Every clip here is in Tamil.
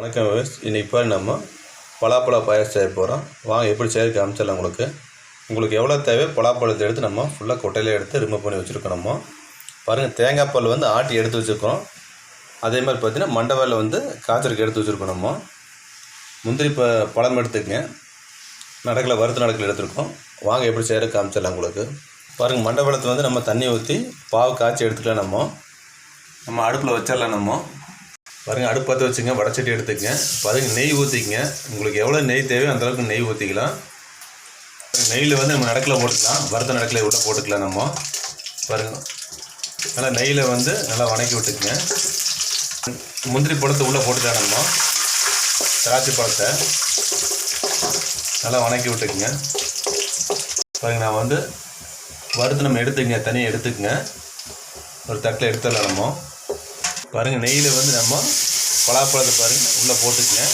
வணக்கம் விவஸ் இன்னைக்கு பாரு நம்ம பலாப்பழ பாயசம் செய்ய போகிறோம் வாங்க எப்படி செய்ய காமிச்சிடலாம் உங்களுக்கு. உங்களுக்கு எவ்வளோ தேவை பலாப்பழத்தை எடுத்து நம்ம ஃபுல்லாக கொட்டையில எடுத்து ரிமூவ் பண்ணி வச்சுருக்கணுமோ பாருங்கள் தேங்காய் பால் வந்து ஆட்டி எடுத்து வச்சுருக்கோம். அதே மாதிரி பார்த்தீங்கன்னா மண்டவாயில் வந்து காய்ச்சலுக்கு எடுத்து வச்சுருக்கணுமோ முந்திரி ப பழம் எடுத்துக்கங்க. நடக்கல வறுத்து நடக்கில் எடுத்துருக்கோம். வாங்க எப்படி செய்கிற காமிச்சிடலாம் உங்களுக்கு. பாருங்கள் மண்டபலத்தை வந்து நம்ம தண்ணி ஊற்றி பாவு காய்ச்சி எடுத்துக்கலாம் நம்ம. நம்ம அடுப்பில் வச்சிடலாம் நம்ம. பாருங்கள் அடுப்பு பற்ற வச்சுங்க வடச்சட்டி எடுத்துக்கங்க பாருங்க நெய் ஊற்றிக்கங்க உங்களுக்கு எவ்வளோ நெய் தேவையோ அந்த அளவுக்கு நெய் ஊற்றிக்கலாம் நெய்யில் வந்து நம்ம நடக்கல போட்டுக்கலாம். வறுத்த நடக்கல உள்ள போட்டுக்கலாம் நம்ம. பாருங்க நல்லா நெய்யில் வந்து நல்லா வணக்கி விட்டுக்குங்க. முந்திரி பழத்தை உள்ளே போட்டுக்கலாம் நம்ம. திராட்சை பழத்தை. நல்லா வணக்கி விட்டுக்குங்க. பாருங்க நான் வந்து வறுத்து நம்ம எடுத்துக்கங்க தனியாக எடுத்துக்கங்க. ஒரு தட்டில் எடுத்துடலாம் நம்ம. பாருங்கள் நெய்யில் வந்து நம்ம பலாப்பழத்தை பாருங்கள் உள்ளே போட்டுக்கங்க.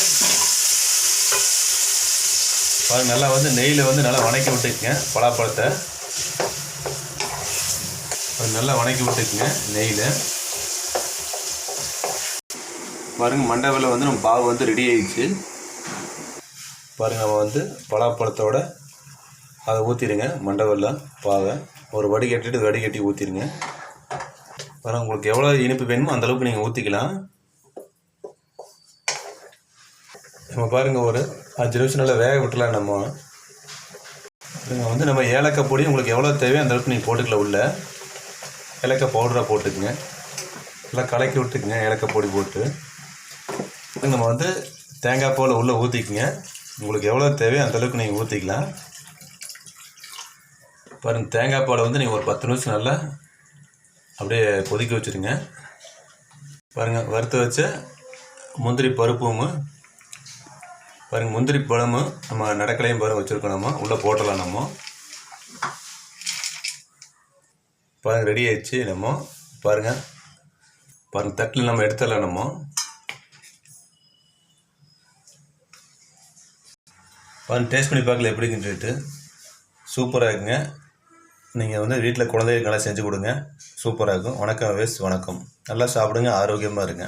பாருங்க நல்லா வந்து நெய்யில் வந்து நல்லா வணக்கி விட்டுக்குங்க பலாப்பழத்தை. அது நல்லா வணக்கி விட்டுக்குங்க நெய்யில். பாருங்க மண்டபத்தில் வந்து நம்ம பாவு வந்து ரெடி ஆயிடுச்சு. பாருங்க நம்ம வந்து பலாப்பழத்தோட அதை ஊற்றிடுங்க மண்டவெல்லாம் பாவை ஒரு வடிகட்டிட்டு வடிகட்டி ஊற்றிடுங்க வர உங்களுக்கு எவ்வளோ இனிப்பு வேணுமோ அந்தளவுக்கு நீங்கள் ஊற்றிக்கலாம் நம்ம பாருங்கள் ஒரு அஞ்சு நிமிஷம் நல்லா வேக விட்டுலாம் நம்ம. நீங்கள் வந்து நம்ம ஏலக்காய் பொடி உங்களுக்கு எவ்வளோ தேவையோ அந்தளவுக்கு நீங்கள் போட்டுக்கலாம் உள்ள. ஏலக்காய் பவுடராக போட்டுக்குங்க. நல்லா கலக்கி விட்டுக்குங்க ஏலக்காய் பொடி போட்டு. நம்ம வந்து தேங்காய் பால் உள்ளே ஊற்றிக்குங்க உங்களுக்கு எவ்வளோ தேவையோ அந்தளவுக்கு நீங்கள் ஊற்றிக்கலாம் பாருங்கள் தேங்காய் பாலை வந்து நீங்கள் ஒரு பத்து நிமிஷம் நல்லா அப்படியே கொதிக்க வச்சுருங்க பாருங்கள் வறுத்து வச்ச முந்திரி பருப்பும் பாருங்கள் முந்திரி பழமும் நம்ம நடக்கலையும் பாருங்கள் வச்சுருக்கோம் நம்ம. உள்ளே போட்டலாம் நம்ம. பாருங்கள் ரெடி ஆயிடுச்சு நம்ம. பாருங்கள் பாருங்கள் தட்டில் நம்ம எடுத்துடலாம் நம்ம. பாருங்கள் டேஸ்ட் பண்ணி பார்க்கல எப்படிங்கன்னு சொல்லிட்டு. சூப்பராக இருக்குங்க. நீங்கள் வந்து வீட்டில் குழந்தைகளுக்கு நல்லா செஞ்சு கொடுங்க. சூப்பராக இருக்கும். வணக்கம் வேஸ் வணக்கம். நல்லா சாப்பிடுங்க. ஆரோக்கியமாக இருங்க.